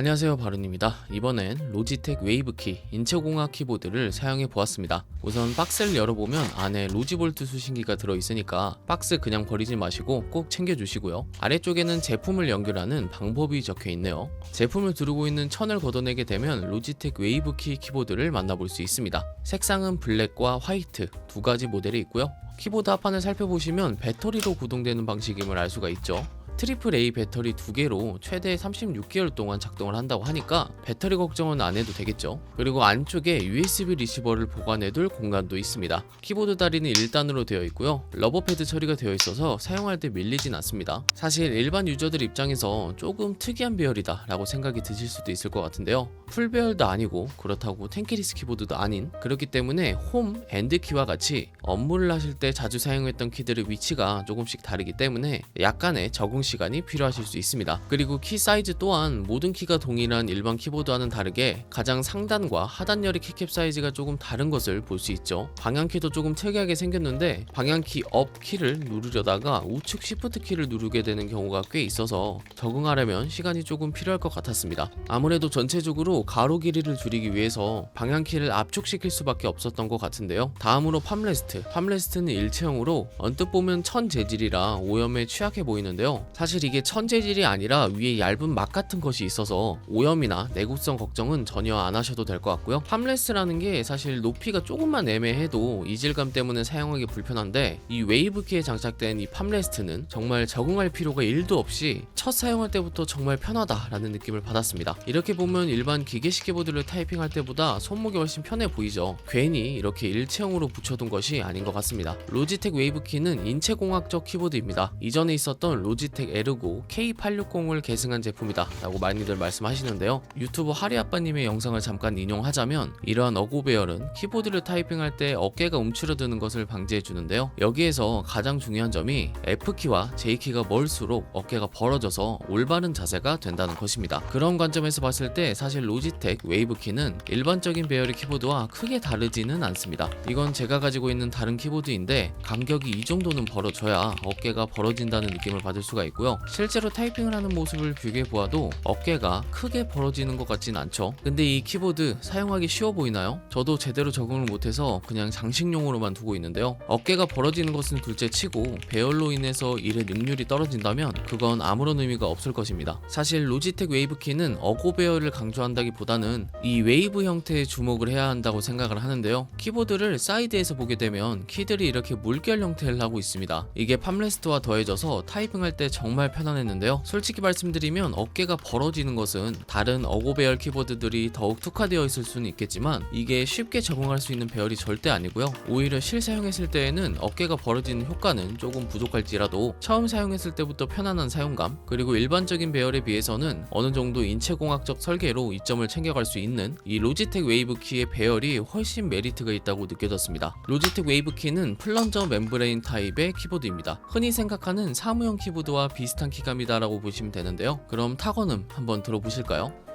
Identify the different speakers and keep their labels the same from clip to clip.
Speaker 1: 안녕하세요 바른입니다. 이번엔 로지텍 웨이브키 인체공학 키보드를 사용해 보았습니다. 우선 박스를 열어보면 안에 로지볼트 수신기가 들어있으니까 박스 그냥 버리지 마시고 꼭 챙겨주시고요. 아래쪽에는 제품을 연결하는 방법이 적혀 있네요. 제품을 두르고 있는 천을 걷어내게 되면 로지텍 웨이브키 키보드를 만나볼 수 있습니다. 색상은 블랙과 화이트 두 가지 모델이 있고요. 키보드 합판을 살펴보시면 배터리로 구동되는 방식임을 알 수가 있죠 트리플 A 배터리 두 개로 최대 36개월 동안 작동을 한다고 하니까 배터리 걱정은 안 해도 되겠죠. 그리고 안쪽에 USB 리시버를 보관해둘 공간도 있습니다. 키보드 다리는 1단으로 되어 있고요. 러버 패드 처리가 되어 있어서 사용할 때 밀리진 않습니다. 사실 일반 유저들 입장에서 조금 특이한 배열이다 라고 생각이 드실 수도 있을 것 같은데요. 풀 배열도 아니고 그렇다고 텐키리스 키보드도 아닌 그렇기 때문에 홈, 엔드 키와 같이 업무를 하실 때 자주 사용했던 키들의 위치가 조금씩 다르기 때문에 약간의 적응 시 간이 필요하실 수 있습니다. 그리고 키 사이즈 또한 모든 키가 동일한 일반 키보드와는 다르게 가장 상단과 하단열의 키캡 사이즈가 조금 다른 것을 볼 수 있죠. 방향키도 조금 특이하게 생겼는데 방향키 업 키를 누르려다가 우측 시프트 키를 누르게 되는 경우가 꽤 있어서 적응하려면 시간이 조금 필요할 것 같았습니다. 아무래도 전체적으로 가로 길이를 줄이기 위해서 방향키를 압축시킬 수밖에 없었던 것 같은데요. 다음으로 팜레스트. 팜레스트는 일체형으로 언뜻 보면 천 재질이라 오염에 취약해 보이는데요. 사실 이게 천 재질이 아니라 위에 얇은 막 같은 것이 있어서 오염이나 내구성 걱정은 전혀 안 하셔도 될 것 같고요. 팜레스라는 게 사실 높이가 조금만 애매해도 이질감 때문에 사용하기 불편한데 이 웨이브키에 장착된 이 팜레스트는 정말 적응할 필요가 1도 없이 첫 사용할 때부터 정말 편하다라는 느낌을 받았습니다. 이렇게 보면 일반 기계식 키보드를 타이핑할 때보다 손목이 훨씬 편해 보이죠. 괜히 이렇게 일체형으로 붙여둔 것이 아닌 것 같습니다. 로지텍 웨이브키는 인체공학적 키보드입니다. 이전에 있었던 로지텍 에르고 K860을 계승한 제품이다 라고 많이들 말씀하시는데요. 유튜브 하리아빠님의 영상을 잠깐 인용하자면 이러한 어고 배열은 키보드를 타이핑할 때 어깨가 움츠러드는 것을 방지해 주는데요. 여기에서 가장 중요한 점이 F키와 J키가 멀수록 어깨가 벌어져서 올바른 자세가 된다는 것입니다. 그런 관점에서 봤을 때 사실 로지텍 웨이브키는 일반적인 배열의 키보드와 크게 다르지는 않습니다. 이건 제가 가지고 있는 다른 키보드인데 간격이 이 정도는 벌어져야 어깨가 벌어진다는 느낌을 받을 수가 있고 요. 실제로 타이핑을 하는 모습을 비교해 보아도 어깨가 크게 벌어지는 것 같진 않죠. 근데 이 키보드 사용하기 쉬워 보이나요? 저도 제대로 적응을 못해서 그냥 장식용으로만 두고 있는데요. 어깨가 벌어지는 것은 둘째 치고 배열로 인해서 일의 능률이 떨어진다면 그건 아무런 의미가 없을 것입니다. 사실 로지텍 웨이브 키는 어고 배열을 강조한다기보다는 이 웨이브 형태에 주목을 해야 한다고 생각을 하는데요. 키보드를 사이드에서 보게 되면 키들이 이렇게 물결 형태를 하고 있습니다. 이게 팜레스트와 더해져서 타이핑할 때 정말 편안했는데요. 솔직히 말씀드리면 어깨가 벌어지는 것은 다른 어고 배열 키보드들이 더욱 특화되어 있을 수는 있겠지만 이게 쉽게 적응할 수 있는 배열이 절대 아니고요. 오히려 실사용했을 때에는 어깨가 벌어지는 효과는 조금 부족할지라도 처음 사용했을 때부터 편안한 사용감 그리고 일반적인 배열에 비해서는 어느 정도 인체공학적 설계로 이점을 챙겨갈 수 있는 이 로지텍 웨이브 키의 배열이 훨씬 메리트가 있다고 느껴졌습니다. 로지텍 웨이브 키는 플런저 멤브레인 타입의 키보드입니다. 흔히 생각하는 사무용 키보드와 비슷한 키감이다라고 보시면 되는데요. 그럼 타건음 한번 들어보실까요?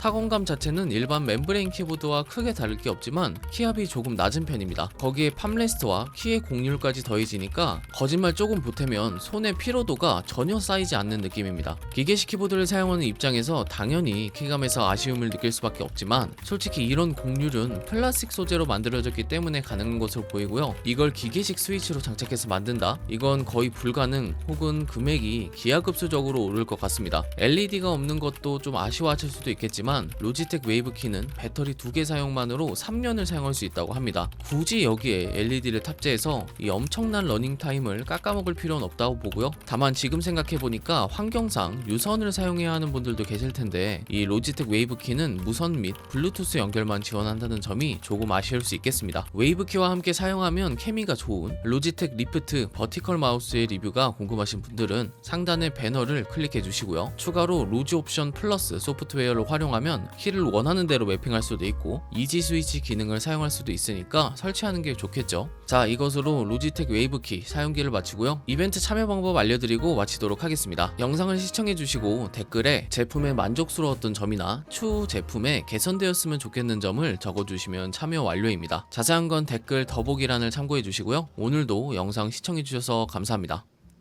Speaker 1: 타건감 자체는 일반 멤브레인 키보드와 크게 다를 게 없지만 키압이 조금 낮은 편입니다. 거기에 팜레스트와 키의 곡률까지 더해지니까 거짓말 조금 보태면 손의 피로도가 전혀 쌓이지 않는 느낌입니다. 기계식 키보드를 사용하는 입장에서 당연히 키감에서 아쉬움을 느낄 수밖에 없지만 솔직히 이런 곡률은 플라스틱 소재로 만들어졌기 때문에 가능한 것으로 보이고요. 이걸 기계식 스위치로 장착해서 만든다? 이건 거의 불가능 혹은 금액이 기하급수적으로 오를 것 같습니다. LED가 없는 것도 좀 아쉬워하실 수도 있겠지만 로지텍 웨이브 키는 배터리 두개 사용만으로 3년을 사용할 수 있다고 합니다. 굳이 여기에 LED를 탑재해서 이 엄청난 러닝 타임을 깎아먹을 필요는 없다고 보고요. 다만 지금 생각해 보니까 환경상 유선을 사용해야 하는 분들도 계실 텐데 이 로지텍 웨이브 키는 무선 및 블루투스 연결만 지원한다는 점이 조금 아쉬울 수 있겠습니다. 웨이브 키와 함께 사용하면 케미가 좋은 로지텍 리프트 버티컬 마우스의 리뷰가 궁금하신 분들은 상단의 배너를 클릭해 주시고요. 추가로 로지 옵션 플러스 소프트웨어를 활용하면 하면 키를 원하는 대로 매핑할 수도 있고 이지 스위치 기능을 사용할 수도 있으니까 설치하는 게 좋겠죠. 자, 이것으로 로지텍 웨이브 키 사용기를 마치고요. 이벤트 참여 방법 알려드리고 마치도록 하겠습니다. 영상을 시청해주시고 댓글에 제품에 만족스러웠던 점이나 추후 제품에 개선되었으면 좋겠는 점을 적어주시면 참여 완료입니다. 자세한 건 댓글 더보기란을 참고해주시고요. 오늘도 영상 시청해주셔서 감사합니다.